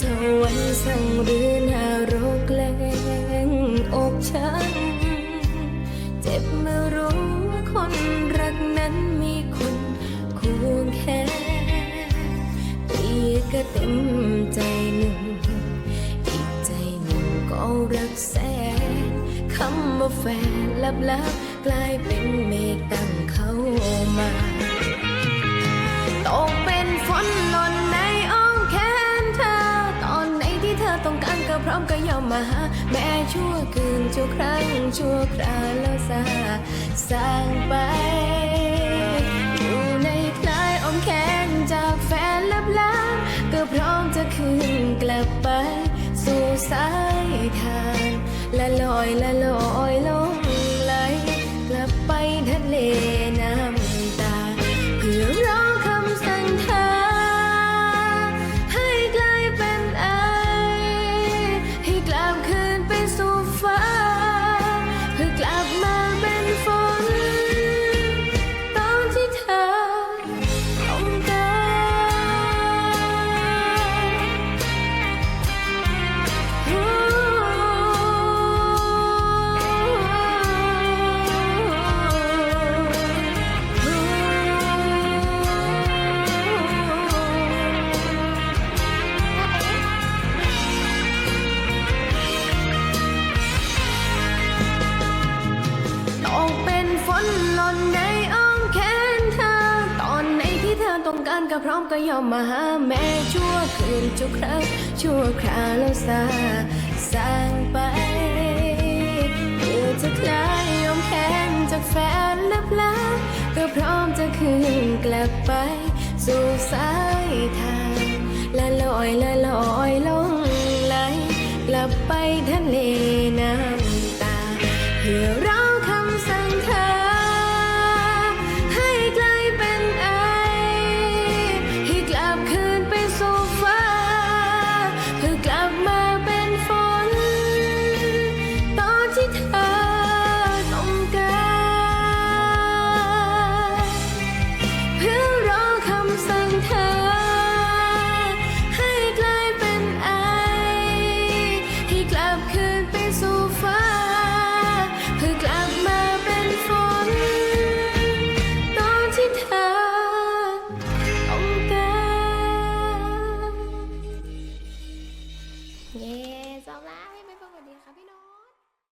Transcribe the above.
ช่างหรือน่ารกแกล้งอกฉัน เจ็บเมื่อรู้ว่าคนรักนั้นมีคนควงแค่ตีก็เต็มใจหนึ่ง อีกใจหนึ่งก็รักแสนคำว่าแฟนลับลับๆกลายเป็นเมฆตั้งเข้ามา พร้อมก็ยอมมาหา แม้ชั่วคืนชั่วครั้ง ชั่วคราวแล้วสาสร้างไป อยู่ในคลายอมแขนจากแฟนลับลาก็พร้อมจะคืนกลับไป สู่สายทาน ละลอยละลอยลอย ต้องการก็พร้อมก็ยอมมาหาแม่ชั่วคืนชั่วครั้ชั่วคราแล้วซาสร้างไปเพื่อจะคลายยอมแค้นจากแฟนลับลาก็พร้อมจะคืนกลับไป สู่สายทางละลอยละลอยลงไหลกลับไปทะเลน้ำตาเหี่ย